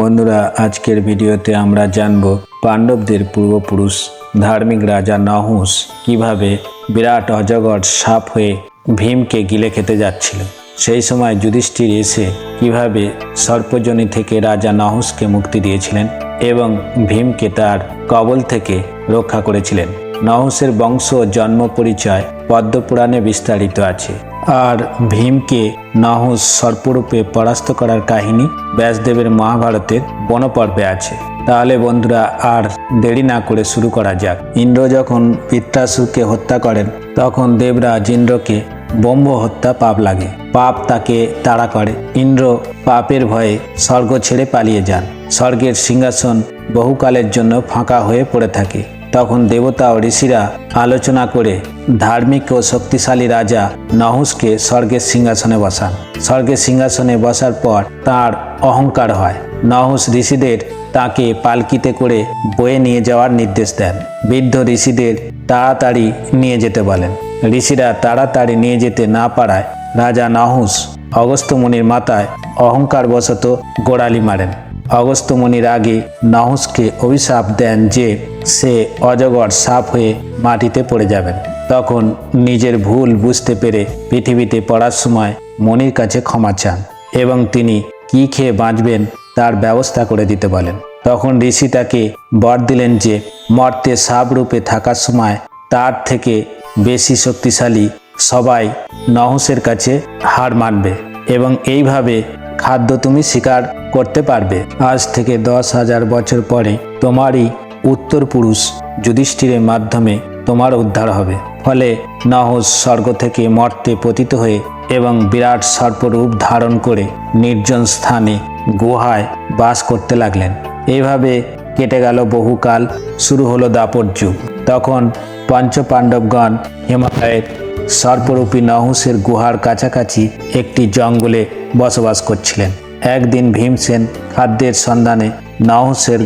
বন্ধুরা, আজকের ভিডিওতে আমরা জানব পাণ্ডবদের পূর্বপুরুষ ধার্মিক রাজা নহুস কীভাবে বিরাট অজগর সাপ হয়ে ভীমকে গিলে খেতে যাচ্ছিল। সেই সময় যুধিষ্ঠির এসে কীভাবে সর্পজনী থেকে রাজা নহুসকে মুক্তি দিয়েছিলেন এবং ভীমকে তার কবল থেকে রক্ষা করেছিলেন। নহুসের বংশ ও জন্ম পরিচয় পদ্মপুরাণে বিস্তারিত আছে। আর ভীমকে নহুস সর্পরূপে পরাস্ত করার কাহিনী ব্যাসদেবের মহাভারতের বনপর্বে আছে। তাহলে বন্ধুরা আর দেরি না করে শুরু করা যাক। ইন্দ্র যখন পিত্রাসুরকে হত্যা করেন, তখন দেবরাজ ইন্দ্রকে ব্রহ্ম হত্যা পাপ লাগে। পাপ তাকে তাড়া করে। ইন্দ্র পাপের ভয়ে স্বর্গ ছেড়ে পালিয়ে যান। স্বর্গের সিংহাসন বহুকালের জন্য ফাঁকা হয়ে পড়ে থাকে। তখন দেবতা ও ঋষিরা আলোচনা করে ধার্মিক ও শক্তিশালী রাজা নহুসকে স্বর্গের সিংহাসনে বসান। স্বর্গের সিংহাসনে বসার পর তার অহংকার হয়। নহুস ঋষিদের তাকে পালকিতে করে বয়ে নিয়ে যাওয়ার নির্দেশ দেন। বৃদ্ধ ঋষিদের তাড়াতাড়ি নিয়ে যেতে বলেন। ঋষিরা তাড়াতাড়ি নিয়ে যেতে না পারায় রাজা নহুস অগস্ত্যমুনির মাথায় অহংকারবশত গোড়ালি মারেন। অগস্ত্যমুনির আগে নহুসকে অভিশাপ দেন যে সে অজগর সাপ হয়ে মাটিতে পড়ে যাবেন। তখন নিজের ভুল বুঝতে পেরে পৃথিবীতে পড়ার সময় মনির কাছে ক্ষমা চান এবং তিনি কি খেয়ে বাঁচবেন তার ব্যবস্থা করে দিতে বলেন। তখন ঋষি তাকে বর দিলেন যে মর্তে সাপ রূপে থাকার সময় তার থেকে বেশি শক্তিশালী সবাই নহসের কাছে হার মানবে এবং এইভাবে খাদ্য তুমি স্বীকার করতে পারবে। আজ থেকে দশ হাজার বছর পরে তোমারই উত্তর পুরুষ যুধিষ্ঠিরের মাধ্যমে তোমার উদ্ধার হবে। ফলে নহস স্বর্গ থেকে মর্তে পতিত হয়ে এবং বিরাট সর্পরূপ ধারণ করে নির্জন স্থানে গুহায় বাস করতে লাগলেন। এইভাবে কেটে গেল বহুকাল, শুরু হলো দাপর যুগ। তখন পঞ্চপাণ্ডবগণ হিমালয়ের সর্পরূপী নহুসের গুহার কাছাকাছি একটি জঙ্গলে বসবাস করছিলেন। একদিন ভীমসেন খাদ্যের সন্ধানে নহুসের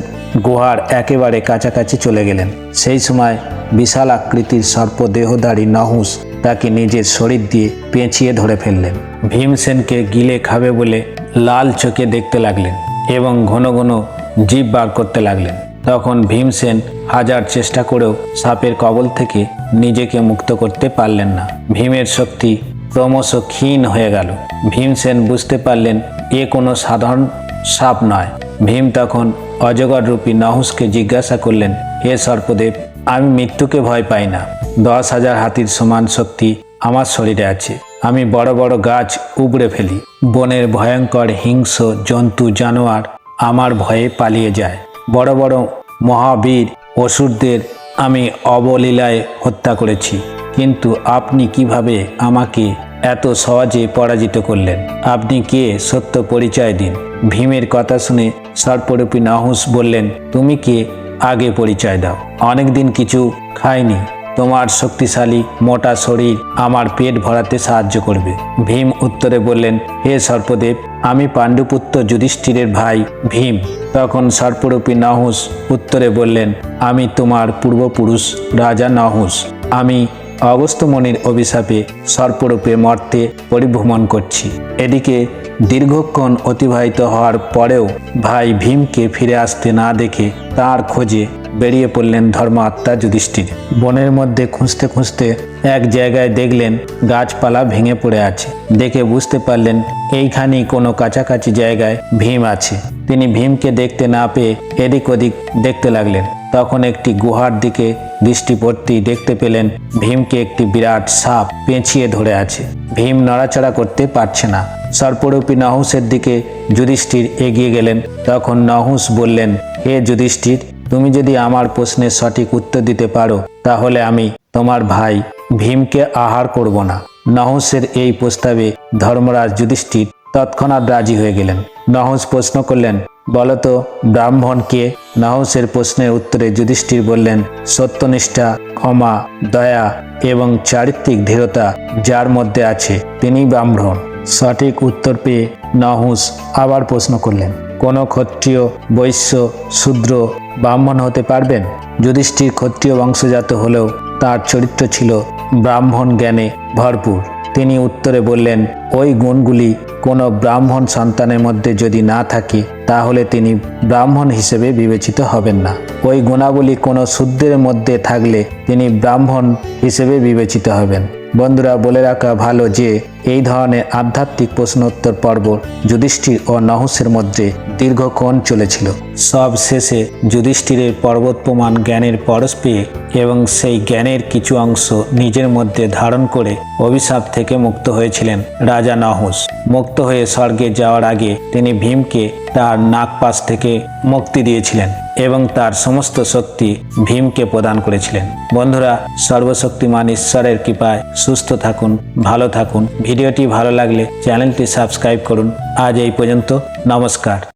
গুহার একেবারে কাছাকাছি চলে গেলেন। সেই সময় বিশাল আকৃতির সর্পদেহধারী নহুস তাকে নিজের শরীর দিয়ে পেঁচিয়ে ধরে ফেললেন। ভীমসেনকে গিলে খাবে বলে লাল চোখে দেখতে লাগলেন এবং ঘন ঘন জীব বার করতে লাগলেন। তখন ভীমসেন হাজার চেষ্টা করেও সাপের কবল থেকে নিজেকে মুক্ত করতে পারলেন না। ভীমের শক্তি ক্রমশ ক্ষীণ হয়ে গেল। ভীমসেন বুঝতে পারলেন, এ কোনো সাধারণ সাপ নয়। ভীম তখন অজগর রূপী নহুসকে জিজ্ঞাসা করলেন, হে সর্পদেব, আমি মৃত্যুকে ভয় পাই না। দশ হাজার হাতির সমান শক্তি আমার শরীরে আছে। আমি বড় বড় গাছ উবড়ে ফেলি। বনের ভয়ঙ্কর হিংস্র জন্তু জানোয়ার আমার ভয়ে পালিয়ে যায়। বড় বড় মহাবীর অসুরদের আমি অবলীলায় হত্যা করেছি। কিন্তু আপনি কীভাবে আমাকে এত সহজে পরাজিত করলেন। আপনি কে? সত্য পরিচয় দিন। ভীমের কথা শুনে সর্পরূপী নাহুস বললেন, তুমি কে? আগে পরিচয় দাও। অনেকদিন কিছু খাইনি। তোমার শক্তিশালী মোটা শরীর আমার পেট ভরাতে সাহায্য করবে। ভীম উত্তরে বললেন, হে সর্পদেব, আমি পাণ্ডুপুত্র যুধিষ্ঠিরের ভাই ভীম। তখন সর্পরূপী নহুস উত্তরে বললেন, আমি তোমার পূর্বপুরুষ রাজা নহুস আমি অগস্ত্যমণির অভিশাপে সর্পরূপে মর্তে পরিভ্রমণ করছি। এদিকে দীর্ঘক্ষণ অতিবাহিত হওয়ার পরেও ভাই ভীমকে ফিরে আসতে না দেখে তার খোঁজে বেরিয়ে পড়লেন ধর্মাত্মা যুধিষ্ঠির। বনের মধ্যে খুঁজতে খুঁজতে এক জায়গায় দেখলেন গাছপালা ভেঙে পড়ে আছে। দেখে বুঝতে পারলেন এইখানেই কোনো কাছাকাছি জায়গায় ভীম আছে। তিনি ভীমকে দেখতে না পেয়ে এদিক ওদিক দেখতে লাগলেন। তখন একটি গুহার দিকে দৃষ্টি পড়তেই দেখতে পেলেন ভীমকে একটি বিরাট সাপ পেঁচিয়ে ধরে আছে। ভীম নড়াচড়া করতে পারছে না। সর্পরূপী নহুসের দিকে যুধিষ্ঠির এগিয়ে গেলেন। তখন নহুস বললেন, হে যুধিষ্ঠির, তুমি যদি আমার প্রশ্নের সঠিক উত্তর দিতে পারো, তাহলে আমি তোমার ভাই ভীমকে আহার করব না। নহুসের এই প্রস্তাবে ধর্মরাজ যুধিষ্ঠির তৎক্ষণাৎ রাজি হয়ে গেলেন। নহস প্রশ্ন করলেন বলতো, ব্রাহ্মণ কে? নহসের প্রশ্নের উত্তরে যুধিষ্ঠির বললেন, সত্যনিষ্ঠা, ক্ষমা, দয়া এবং চারিত্রিক ধীরতা যার মধ্যে আছে তিনি ব্রাহ্মণ। সঠিক উত্তর পেয়ে নহুস আবার প্রশ্ন করলেন, কোনো ক্ষত্রিয়, বৈশ্য, শূদ্র ব্রাহ্মণ হতে পারবেন? যুধিষ্ঠির ক্ষত্রিয় বংশজাত হলেও তার চরিত্র ছিল ব্রাহ্মণ জ্ঞানে ভরপুর। তিনি উত্তরে বললেন, ওই গুণগুলি কোনো ব্রাহ্মণ সন্তানের মধ্যে যদি না থাকে, তাহলে তিনি ব্রাহ্মণ হিসেবে বিবেচিত হবেন না। ওই গুণাবলী কোনো শুদ্ধের মধ্যে থাকলে তিনি ব্রাহ্মণ হিসেবে বিবেচিত হবেন। বন্ধুরা, বলে রাখা ভালো যে, এই ধরনের আধ্যাত্মিক প্রশ্নোত্তর পর্ব যুধিষ্ঠির ও নহুসের মধ্যে দীর্ঘক্ষণ চলেছিল। সব শেষে যুধিষ্ঠিরের পর্বত প্রমাণ জ্ঞানের পরশ পেয়ে এবং সেই জ্ঞানের কিছু অংশ নিজের মধ্যে ধারণ করে অভিশাপ থেকে মুক্ত হয়েছিলেন রাজা নহুস মুক্ত হয়ে স্বর্গে যাওয়ার আগে তিনি ভীমকে তার নাগপাশ থেকে মুক্তি দিয়েছিলেন। এবং তার সমস্ত শক্তি ভীমকে প্রদান করেছিলেন। বন্ধুরা, সর্বশক্তিমান ঈশ্বরের কৃপায় সুস্থ থাকুন, ভালো থাকুন। ভিডিওটি ভালো লাগলে চ্যানেলটি সাবস্ক্রাইব করুন। আজ এই পর্যন্ত, নমস্কার।